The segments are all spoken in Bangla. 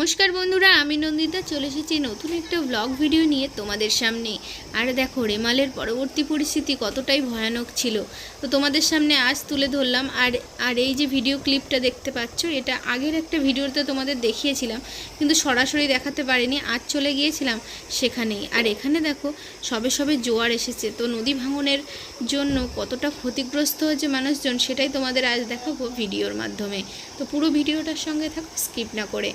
নমস্কার বন্ধুরা, আমি নন্দিতা। চলে এসেছি নতুন একটা ব্লগ ভিডিও নিয়ে তোমাদের সামনে। আর দেখো, রেমালের পরবর্তী পরিস্থিতি কতটাই ভয়ানক ছিল। তো তোমাদের সামনে আজ তুলে ধরলাম। আর আর এই যে ভিডিও ক্লিপটা দেখতে পাচ্ছ, এটা আগের একটা ভিডিওতে তোমাদের দেখিয়েছিলাম। কিন্তু সরাসরি দেখাতে পারিনি, আজ চলে গিয়েছিলাম সেখানেই। আর এখানে দেখো, সবে সবে জোয়ার এসেছে। তো নদী ভাঙনের জন্য কতটা ক্ষতিগ্রস্ত হয়েছে মানুষজন, সেটাই তোমাদের আজ দেখাবো ভিডিওর মাধ্যমে। তো পুরো ভিডিওটার সঙ্গে থাকো স্কিপ না করে।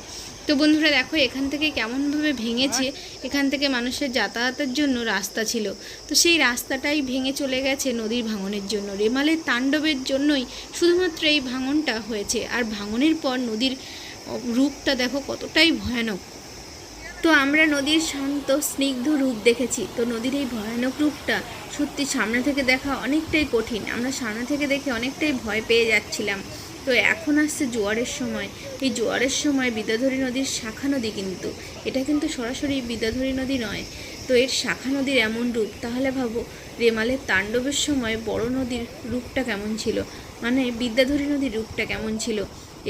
তো বন্ধুরা দেখো, এখান থেকে কেমনভাবে ভেঙেছে, এখান থেকে মানুষের যাতায়াতের জন্য রাস্তা ছিল। তো সেই রাস্তাটাই ভেঙে চলে গেছে নদীর ভাঙনের জন্য। রেমালের তাণ্ডবের জন্যই শুধুমাত্র এই ভাঙনটা হয়েছে। আর ভাঙনের পর নদীর রূপটা দেখো কতটাই ভয়ানক। তো আমরা নদীর শান্ত, স্নিগ্ধ রূপ দেখেছি। তো নদীর এই ভয়ানক রূপটা সত্যি সামনে থেকে দেখা অনেকটাই কঠিন। আমরা সামনে থেকে দেখে অনেকটাই ভয় পেয়ে যাচ্ছিলাম। তো এখন আসছে জোয়ারের সময়। এই জোয়ারের সময় বিদ্যাধরী নদীর শাখা নদী কিন্তু, এটা কিন্তু সরাসরি বিদ্যাধরী নদী নয়। তো এর শাখা নদীর এমন রূপ, তাহলে ভাবো রেমালের তাণ্ডবের সময় বড় নদীর রূপটা কেমন ছিল? মানে বিদ্যাধরী নদীর রূপটা কেমন ছিল?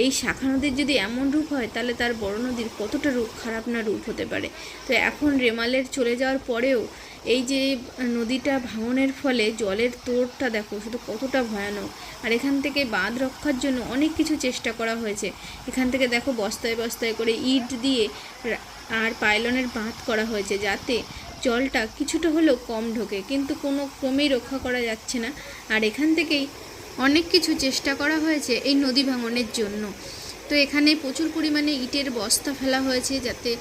এই শাখা নদীর যদি এমন রূপ হয়, তাহলে তার বড় নদীর কতটা রূপ খারাপ না রূপ হতে পারে? তো এখন রেমালের চলে যাওয়ার পরেও এই যে নদীটা ভাঙনের ফলে জলের তোড়টা দেখো, শুধু কতটা ভয়ানক। আর এখান থেকে বাঁধ রক্ষার জন্য অনেক কিছু চেষ্টা করা হয়েছে। এখান থেকে দেখো বস্তায় বস্তায় করে ইট দিয়ে আর পাইলনের বাঁধ করা হয়েছে, যাতে জলটা কিছুটা হলেও কম ঢোকে। কিন্তু কোনো ক্রমেই রক্ষা করা যাচ্ছে না। আর এখান থেকেই অনেক কিছু চেষ্টা করা হয়েছে এই নদী ভাঙনের জন্য। তো এখানে প্রচুর পরিমাণে ইটের বস্তা ফেলা হয়েছে যাতে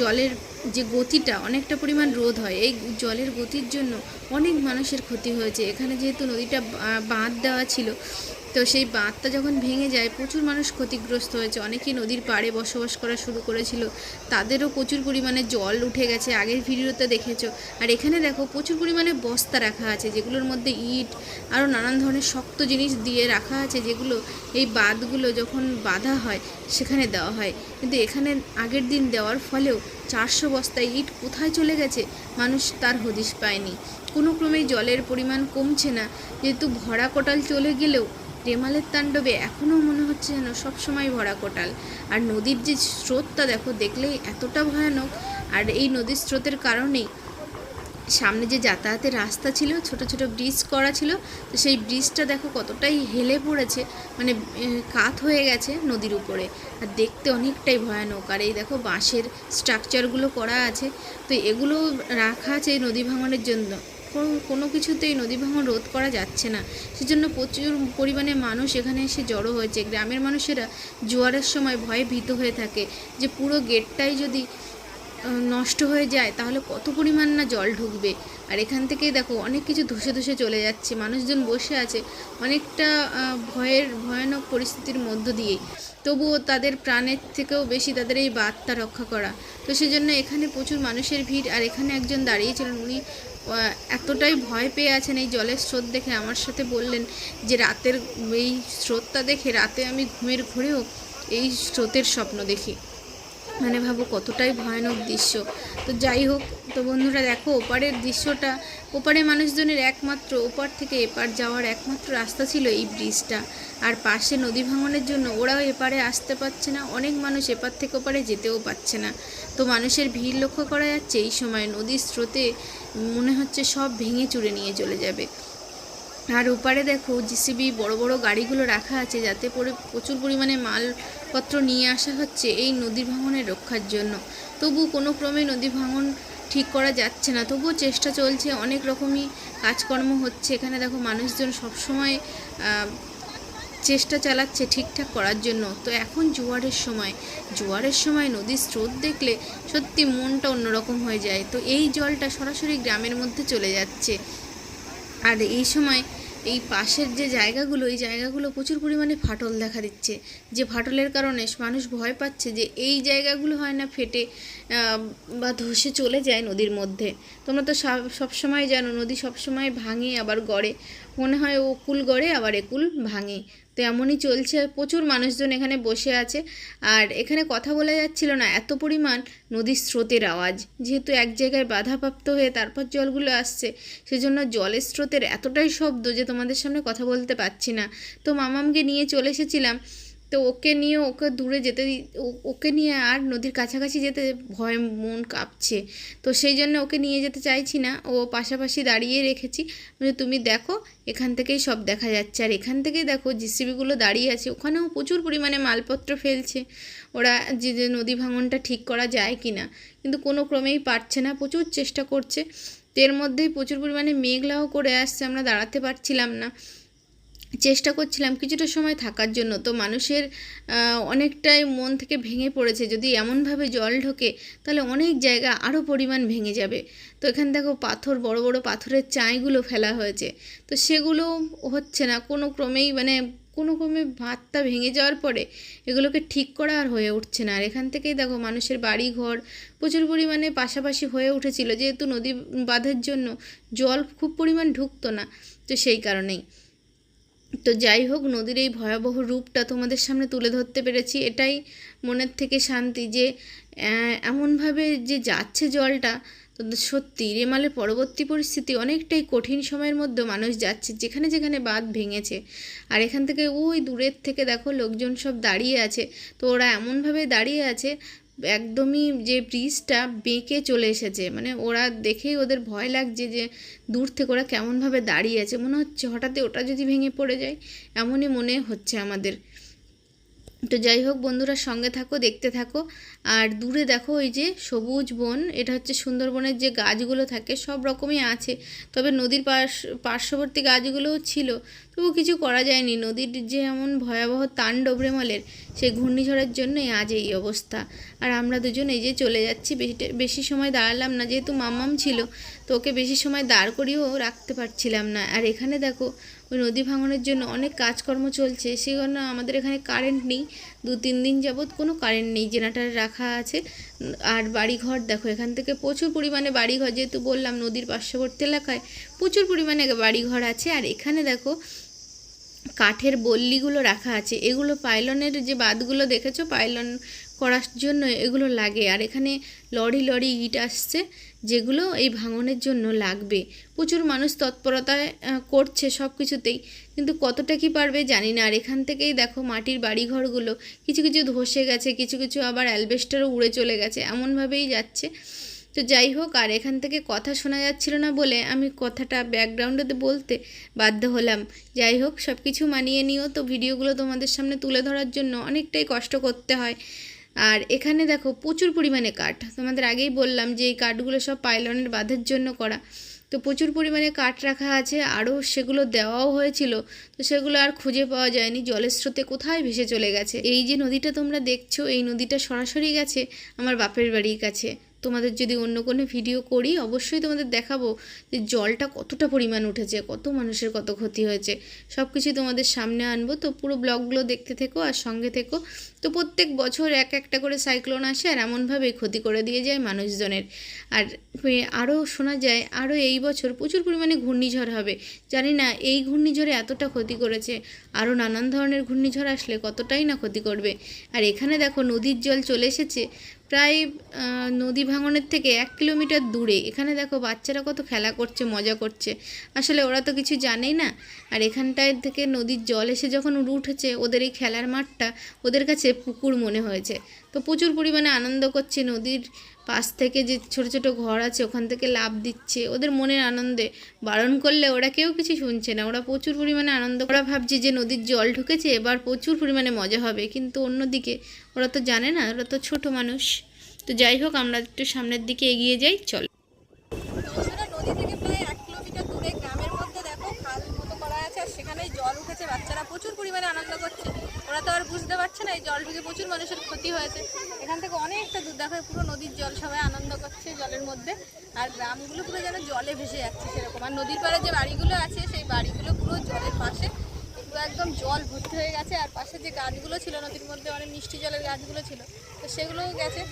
জলের যে গতিটা অনেকটা পরিমাণ রোধ হয়। এই জলের গতির জন্য অনেক মানুষের ক্ষতি হয়েছে। এখানে যেহেতু নদীটা বাঁধ দেওয়া ছিল তো সেই বাঁধটা যখন ভেঙে যায়, প্রচুর মানুষ ক্ষতিগ্রস্ত হয়েছে। অনেকেই নদীর পাড়ে বসবাস করা শুরু করেছিল। তাদেরও প্রচুর পরিমাণে জল উঠে গেছে। আগের ভিডিওতে দেখেছ। আর এখানে দেখো, প্রচুর পরিমাণে বস্তা রাখা আছে, যেগুলোর মধ্যে ইট আরও নানান ধরনের শক্ত জিনিস দিয়ে রাখা আছে, যেগুলো এই বাঁধগুলো যখন বাঁধা হয়, সেখানে দেওয়া হয়। কিন্তু এখানে আগের দিন দেওয়ার ফলেও চারশো বস্তায় ইট কোথায় চলে গেছে, মানুষ তার হদিশ পায়নি। কোনো ক্রমেই জলের পরিমাণ কমছে না। যেহেতু ভরা কোটাল চলে গেলেও রেমালের তাণ্ডবে এখনও মনে হচ্ছে যেন সবসময় ভরা কোটাল। আর নদীর যে স্রোতটা দেখো, দেখলেই এতটা ভয়ানক। আর এই নদীর স্রোতের কারণেই সামনে যে যাতায়াতের রাস্তা ছিল, ছোট ছোট ব্রিজ করা ছিল, তো সেই ব্রিজটা দেখো কতটাই হেলে পড়েছে মানে কাত হয়ে গেছে নদীর উপরে। আর দেখতে অনেকটাই ভয়ানক। আর এই দেখো বাঁশের স্ট্রাকচারগুলো করা আছে। তো এগুলো রাখা আছে নদী ভাঙনের জন্য। কোনো- কিছুতেই নদী ভাঙন রোধ করা যাচ্ছে না। সেজন্য প্রচুর পরিমাণে মানুষ এখানে এসে জড়ো হয়েছে। গ্রামের মানুষেরা জোয়ারের সময় ভয়ে ভীত হয়ে থাকে যে পুরো গেটটাই যদি নষ্ট হয়ে যায়, তাহলে কত পরিমাণ না জল ঢুকবে? আর এখান থেকেই দেখো, অনেক কিছু ধসে ধসে চলে যাচ্ছে, মানুষজন বসে আছে অনেকটা ভয়ের, ভয়ানক পরিস্থিতির মধ্য দিয়েই তবুও তাদের প্রাণের থেকেও বেশি তাদের এই বার্তা রক্ষা করা। তো সেজন্য এখানে প্রচুর মানুষের ভিড়, আর এখানে একজন দাঁড়িয়েছিলেন উনি এতটাই ভয় পেয়ে আছেন এই জলের স্রোত দেখে, আমার সাথে বললেন যে রাতের এই স্রোতটা দেখে, রাতে আমি ঘুমের ঘুরেও এই স্রোতের স্বপ্ন দেখি। মানে ভাবো কতটাই ভয়ানক দৃশ্য। তো যাই হোক, তো বন্ধুরা দেখো, ওপারের দৃশ্যটা ওপারে মানুষজনের একমাত্র, ওপার থেকে এপার যাওয়ার একমাত্র রাস্তা ছিল এই ব্রিজটা। আর পাশে নদী ভাঙনের জন্য ওরাও এপারে আসতে পারছে না, অনেক মানুষ এপার থেকে ওপারে যেতেও পারছে না। তো মানুষের ভিড় লক্ষ্য করা যাচ্ছে এই সময়, নদীর স্রোতে মনে হচ্ছে সব ভেঙে চুরে নিয়ে চলে যাবে। আর ওপারে দেখো জিসিবি বড় বড় গাড়িগুলো রাখা আছে যাতে করে প্রচুর পরিমাণে মালপত্র নিয়ে আসা হচ্ছে এই নদী ভাঙনের রক্ষার জন্য। তবু কোনো ক্রমে নদী ভাঙন ঠিক করা যাচ্ছে না। তবুও চেষ্টা চলছে, অনেক রকমই কাজকর্ম হচ্ছে। এখানে দেখো মানুষজন সবসময় চেষ্টা চালাচ্ছে ঠিকঠাক করার জন্য। তো এখন জোয়ারের সময় জোয়ারের সময় নদীর স্রোত দেখলে সত্যি মনটা অন্যরকম হয়ে যায়। তো এই জলটা সরাসরি গ্রামের মধ্যে চলে যাচ্ছে। আর এই সময় এই পাশের যে জায়গাগুলো, এই জায়গাগুলো প্রচুর পরিমাণে ফাটল দেখা দিচ্ছে। যে ফাটলের কারণে মানুষ ভয় পাচ্ছে যে এই জায়গাগুলো হয় না ফেটে বা ধসে চলে যায় নদীর মধ্যে। তোমরা তো সব- সবসময় জানো নদী সবসময় ভাঙে, আবার গড়ে। মনে হয় ও কুল গড়ে, আবার একুল ভাঙে। তো এমনই চলছে, প্রচুর মানুষজন এখানে বসে আছে। আর এখানে কথা বলা যাচ্ছিল না, এত পরিমাণ নদীর স্রোতের আওয়াজ। যেহেতু এক জায়গায় বাধাপ্রাপ্ত হয়ে তারপর জলগুলো আসছে, সেজন্য জলের স্রোতের এতটাই শব্দ যে তোমাদের সামনে কথা বলতে পারছি না। তো মামামকে নিয়ে চলে এসেছিলাম তো ওকে নিয়ে ওকে দূরে যেতে ওকে নিয়ে আর নদীর কাছাকাছি যেতে ভয়, মন কাঁপছে। তো সেই জন্য ওকে নিয়ে যেতে চাইছি না। ও পাশাপাশি দাঁড়িয়ে রেখেছি। তুমি দেখো, এখান থেকেই সব দেখা যাচ্ছে। আর এখান থেকেই দেখো জিসিবিগুলো দাঁড়িয়ে আছে। ওখানেও প্রচুর পরিমাণে মালপত্র ফেলছে। ওরা যে যে নদী ভাঙনটা ঠিক করা যায় কি না কিন্তু কোনো ক্রমেই পারছে না। প্রচুর চেষ্টা করছে। এর মধ্যেই প্রচুর পরিমাণে মেঘলাও করে আসছে। আমরা দাঁড়াতে পারছিলাম না। চেষ্টা করছিলাম কিছুটা সময় থাকার জন্য। তো মানুষের অনেকটাই মন থেকে ভেঙে পড়েছে। যদি এমনভাবে জল ঢোকে, তাহলে অনেক জায়গা আরও পরিমাণ ভেঙে যাবে। তো এখানে দেখো পাথর, বড় বড় পাথরের চাঁইগুলো ফেলা হয়েছে। তো সেগুলো হচ্ছে না। কোনো ক্রমেই মানে কোনো ক্রমে ভাতটা ভেঙে যাওয়ার পরে এগুলোকে ঠিক করা আর হয়ে উঠছে না। আর এখান থেকেই দেখো মানুষের বাড়ি ঘর প্রচুর পরিমাণে পাশাপাশি হয়ে উঠেছিল। যেহেতু নদী বাঁধের জন্য জল খুব পরিমাণ ঢুকতো না, তো সেই কারণেই। তো যাই হোক, নদীর এই ভয়াবহ রূপটা তোমাদের সামনে তুলে ধরতে পেরেছি। এটাই মনের থেকে শান্তি যে এমনভাবে যে যাচ্ছে জলটা, তো সত্যি রেমালের পরবর্তী পরিস্থিতি অনেকটাই কঠিন সময়ের মধ্যে মানুষ যাচ্ছে, যেখানে যেখানে বাঁধ ভেঙেছে। আর এখান থেকে, ওই দূরের থেকে দেখো, লোকজন সব দাঁড়িয়ে আছে। তো ওরা এমনভাবে দাঁড়িয়ে আছে একদমই যে ব্রিজটা বেঁকে চলে এসেছে মানে ওরা দেখেই ওদের ভয় লাগছে যে দূর থেকে ওরা কেমনভাবে দাঁড়িয়ে আছে, মনে হচ্ছে হঠাৎই ওটা যদি ভেঙে পড়ে যায়, এমনই মনে হচ্ছে আমাদের। তো যাই হোক, বন্ধুরা সঙ্গে থাকো, দেখতে থাকো। আর দূরে দেখো ওই যে সবুজ বন, এটা হচ্ছে সুন্দরবনের যে গাছগুলো থাকে, সব রকমই আছে। তবে নদীর পাশ, পার্শ্ববর্তী গাছগুলোও ছিল, তবু কিছু করা যায়নি। নদীর যে এমন ভয়াবহ তাণ্ডব সেই ঘূর্ণিঝড়ের জন্যই আজ এই অবস্থা। আর আমরা দুজন এই যে চলে যাচ্ছি বেশি সময় দাঁড়ালাম না, যেহেতু মাম্মাম ছিল, তো ওকে বেশি সময় দাঁড় করিয়েও রাখতে পারছিলাম না। আর এখানে দেখো ওই নদী ভাঙনের জন্য অনেক কাজকর্ম চলছে, সেই জন্য আমাদের এখানে কারেন্ট নেই। দু, তিন দিন যাবৎ কোনো কারেন্ট নেই জেনারেটার রাখা আছে। আর বাড়িঘর দেখো, এখান থেকে প্রচুর পরিমাণে বাড়িঘর, যেহেতু বললাম নদীর পার্শ্ববর্তী এলাকায় প্রচুর পরিমাণে বাড়িঘর আছে। আর এখানে দেখো, কাঠের বল্লিগুলো রাখা আছে। এগুলো পাইলনের যে বাদগুলো দেখেছ? পাইলন করার জন্য এগুলো লাগে। আর এখানে লরি লরি ইট আসছে, যেগুলো এই ভাঙনের জন্য লাগবে। প্রচুর মানুষ তৎপরতায় করছে সব কিছুতেই কিন্তু কতটা কি পারবে জানি না। আর এখান থেকেই দেখো মাটির বাড়িঘরগুলো, কিছু কিছু ধসে গেছে, কিছু কিছু আবার অ্যালবেস্টারও উড়ে চলে গেছে, এমনভাবেই যাচ্ছে। তো যাই হোক, আর এখান থেকে কথা শোনা যাচ্ছিল না বলে আমি কথাটা ব্যাকগ্রাউন্ডেতে বলতে বাধ্য হলাম। যাই হোক সব কিছু মানিয়ে নিও। তো ভিডিওগুলো তোমাদের সামনে তুলে ধরার জন্য অনেকটাই কষ্ট করতে হয়। আর এখানে দেখো প্রচুর পরিমাণে কাঠ। তোমাদের আগেই বললাম যে এই কাঠগুলো সব পাইলনের বাঁধের জন্য করা। তো প্রচুর পরিমাণে কাঠ রাখা আছে, আরও সেগুলো দেওয়াও হয়েছিল। তো সেগুলো আর খুঁজে পাওয়া যায়নি, জলের স্রোতে কোথায় ভেসে চলে গেছে। এই যে নদীটা তোমরা দেখছ, এই নদীটা সরাসরি গেছে আমার বাপের বাড়ির কাছে। তোমাদের যদি অন্য কোনো ভিডিও করি, অবশ্যই তোমাদের দেখাবো যে জলটা কতটা পরিমাণ উঠেছে, কত মানুষের কত ক্ষতি হয়েছে। সব কিছু তোমাদের সামনে আনব। তো পুরো ব্লগগুলো দেখতে থেকো আর সঙ্গে থেকো। তো প্রত্যেক বছর এক একটা করে সাইক্লোন আসে আর এমনভাবেই ক্ষতি করে দিয়ে যায় মানুষজনের। আর আরও শোনা যায় আরও এই বছর প্রচুর পরিমাণে ঘূর্ণিঝড় হবে। জানি না এই ঘূর্ণিঝড়ে এতটা ক্ষতি করেছে আরও নানান ধরনের ঘূর্ণিঝড় আসলে কতটাই না ক্ষতি করবে। আর এখানে দেখো নদীর জল চলে এসেছে প্রায় নদী ভাঙনের থেকে এক কিলোমিটার দূরে। এখানে দেখো বাচ্চারা কত খেলা করছে, মজা করছে। আসলে ওরা তো কিছু জানেই না। আর এখানটায় থেকে নদীর জল এসে যখন উঠেছে, ওদের এই খেলার মাঠটা ওদের কাছে পুকুর মনে হয়েছে। তো প্রচুর পরিমাণে আনন্দ করছে নদীর পাশ থেকে যে ছোট ছোট ঘর আছে, ওখান থেকে লাভ দিচ্ছে। ওদের মনের আনন্দে। বারণ করলে ওরা কেউ কিছু শুনছে না। ওরা প্রচুর পরিমাণে আনন্দ ওরা ভাবছে যে নদীর জল ঢুকেছে, এবার প্রচুর পরিমাণে মজা হবে। কিন্তু অন্যদিকে ওরা তো জানে না, ওরা তো ছোট মানুষ। তো যাই হোক, আমরা একটু সামনের দিকে এগিয়ে যাই, চল বন্ধুরা নদী থেকে প্রায় এক কিলোমিটার দূরে গ্রামের মধ্যে দেখো খাল মতো করা আছে আর উঠেছে বাচ্চারা প্রচুর পরিমাণে আনন্দ করছে। ওরা তো আর বুঝতে পারছে না, এই জল ঢুকে প্রচুর মানুষের ক্ষতি হয়েছে। এখান থেকে অনেকটা দূর দেখো পুরো নদীর জল সবাই আনন্দ করছে জলের মধ্যে। আর গ্রামগুলো পুরো যেন জলে ভেসে যাচ্ছে সেরকম। আর নদীর পাড়ে যে বাড়িগুলো আছে, সেই বাড়িগুলো পুরো জলের পাশে। পুরো একদম জল ভর্তি হয়ে গেছে, আর পাশে যে গাছগুলো ছিল, নদীর মধ্যে অনেক মিষ্টি জলের গাছগুলো ছিল, তো সেগুলোও গেছে।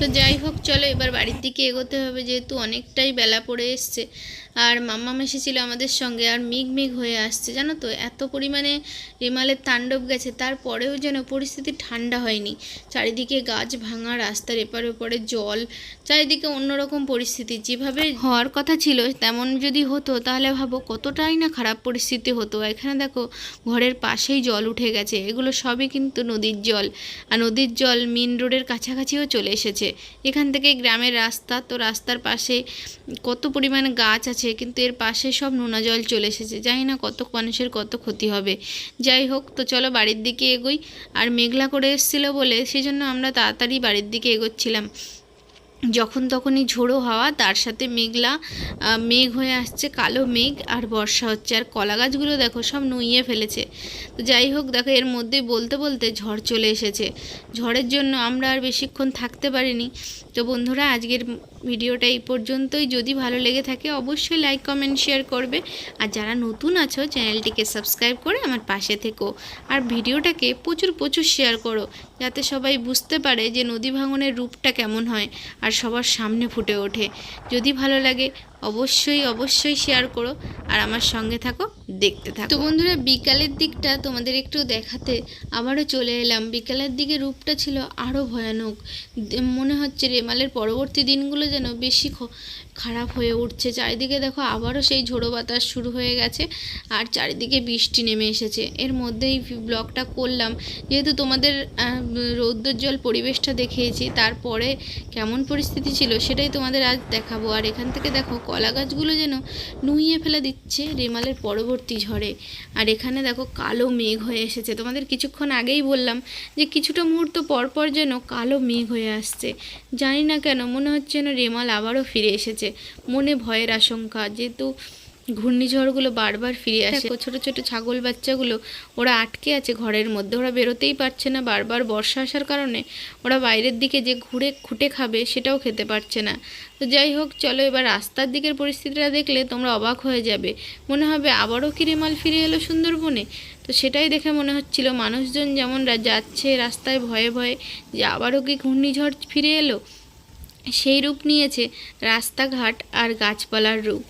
তো যাই হোক চলো এবার বাড়ির দিকে এগোতে হবে যেহেতু অনেকটাই বেলা পড়ে এসছে। আর মাম্মা মাম্মাম এসেছিল আমাদের সঙ্গে আর মেঘ মেঘ হয়ে আসছে, জানো তো? এত পরিমাণে রেমালের তাণ্ডব গেছে, তারপরেও যেন পরিস্থিতি ঠান্ডা হয়নি। চারিদিকে গাছ ভাঙা, রাস্তার এপারে ওপারে জল, চারিদিকে অন্যরকম পরিস্থিতি। যেভাবে হওয়ার কথা ছিল, তেমন যদি হতো, তাহলে ভাবো কতটাই না খারাপ পরিস্থিতি হতো। এখানে দেখো, ঘরের পাশেই জল উঠে গেছে, এগুলো সবই কিন্তু নদীর জল। আর নদীর জল মেন রোডের কাছাকাছিও চলে এসেছে। এখান থেকে গ্রামের রাস্তা, তো রাস্তার পাশে কত পরিমাণ গাছ আছে কিন্তু এর পাশে সব নোনা জল চলে এসেছে। জানি না কত মানুষের কত ক্ষতি হবে। যাই হোক, তো চলো বাড়ির দিকে এগোই। আর মেঘলা করে এসেছিল বলে সেজন্য আমরা তাড়াতাড়ি বাড়ির দিকে এগোচ্ছিলাম। যখন তখনই ঝোড়ো হাওয়া, তার সাথে মেঘলা মেঘ হয়ে আসছে, কালো মেঘ আর বর্ষা হচ্ছে। আর কলা গাছগুলো দেখো, সব নুইয়ে ফেলেছে। তো যাই হোক, দেখো এর মধ্যে বলতে বলতে ঝড় চলে এসেছে। ঝড়ের জন্য আমরা আর বেশিক্ষণ থাকতে পারিনি। তো বন্ধুরা, আজকের ভিডিওটা এই পর্যন্তই। যদি ভালো লেগে থাকে, অবশ্যই লাইক কমেন্ট শেয়ার করবে। আর যারা নতুন আছো, চ্যানেলটিকে সাবস্ক্রাইব করে আমার পাশে থেকো। আর ভিডিওটাকে প্রচুর প্রচুর শেয়ার করো, যাতে সবাই বুঝতে পারে যে নদী ভাঙনের রূপটা কেমন হয়, আর সবার সামনে ফুটে ওঠে। যদি ভালো লাগে অবশ্যই অবশ্যই শেয়ার করো আর আমার সঙ্গে থাকো, দেখতে থাকো। তো বন্ধুরা, বিকালের দিকটা তোমাদের একটু দেখাতে আবারও চলে এলাম। বিকালের দিকে রূপটা ছিল আরও ভয়ানক। মনে হচ্ছে রেমালের পরবর্তী দিনগুলো যেন বেশি খারাপ হয়ে উঠছে। চারিদিকে দেখো আবারও সেই ঝোড়ো বাতাস শুরু হয়ে গেছে আর চারিদিকে বৃষ্টি নেমে এসেছে। এর মধ্যেই ব্লগটা করলাম। যেহেতু তোমাদের রৌদ্রোজ্জ্বল পরিবেশটা দেখিয়েছি, তারপরে কেমন পরিস্থিতি ছিল সেটাই তোমাদের আজ দেখাবো। আর এখান থেকে দেখো কলা গাছগুলো যেন নুইয়ে ফেলে দিচ্ছে রেমালের পরবর্তী ঝড়ে। আর এখানে দেখো কালো মেঘ হয়ে এসেছে। তোমাদের কিছুক্ষণ আগেই বললাম যে কিছুটা মুহূর্ত পর পর যেন কালো মেঘ হয়ে আসছে। জানি না কেন মনে হচ্ছে যেন রেমাল আবারও ফিরে এসেছে। মনে ভয়ের আশঙ্কা। যেহেতু ঘূর্ণিঝড়গুলো বারবার ফিরে আসে ছোট ছোট ছাগল বাচ্চাগুলো ওরা আটকে আছে ঘরের মধ্যে। ওরা বেরোতেই পারছে না বারবার বর্ষা আসার কারণে ওরা বাইরের দিকে যে ঘুরে খুঁটে খাবে সেটাও খেতে পারছে না। তো যাই হোক চলো এবার রাস্তার দিকের পরিস্থিতিটা দেখলে তোমরা অবাক হয়ে যাবে। মনে হবে আবারও কি রেমাল ফিরে এলো সুন্দরবনে। তো সেটাই দেখে মনে হচ্ছিল মানুষজন যেমন যাচ্ছে রাস্তায় ভয়ে ভয়ে যে আবারও কি ঘূর্ণিঝড় ফিরে এলো। সেই রূপ নিয়েছে রাস্তাঘাট আর গাছপালার রূপ।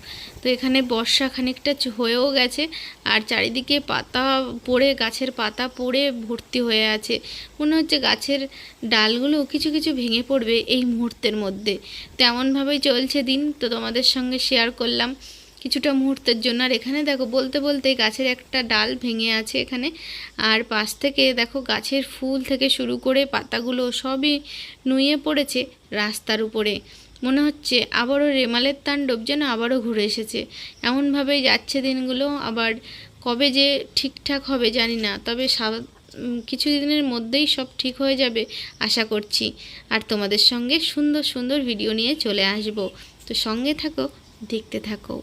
তো এখানে বর্ষা খানিকটা হয়েও গেছে আর চারিদিকে পাতা পড়ে, গাছের পাতা পড়ে ভর্তি হয়ে আছে। মনে হচ্ছে গাছের ডালগুলো কিছু কিছু ভেঙে পড়বে এই মুহূর্তের মধ্যে। তেমনভাবেই চলছে দিন। তো তোমাদের সঙ্গে শেয়ার করলাম। কিছুটা মুহূর্তের জন্য। আর এখানে দেখো বলতে বলতে গাছের একটা ডাল ভেঙে আছে এখানে। আর পাশ থেকে দেখো গাছের ফুল থেকে শুরু করে পাতাগুলো সবই নুয়ে পড়েছে রাস্তার উপরে। মনে হচ্ছে আবারও রেমালের তাণ্ডব যেন আবারও ঘুরে এসেছে। এমনভাবেই যাচ্ছে দিনগুলো। আবার কবে যে ঠিকঠাক হবে জানি না। তবে সা- উম, কিছু দিনের মধ্যেই সব ঠিক হয়ে যাবে আশা করছি। আর তোমাদের সঙ্গে সুন্দর সুন্দর ভিডিও নিয়ে চলে আসব। তো সঙ্গে থাকো দেখতে থাকো।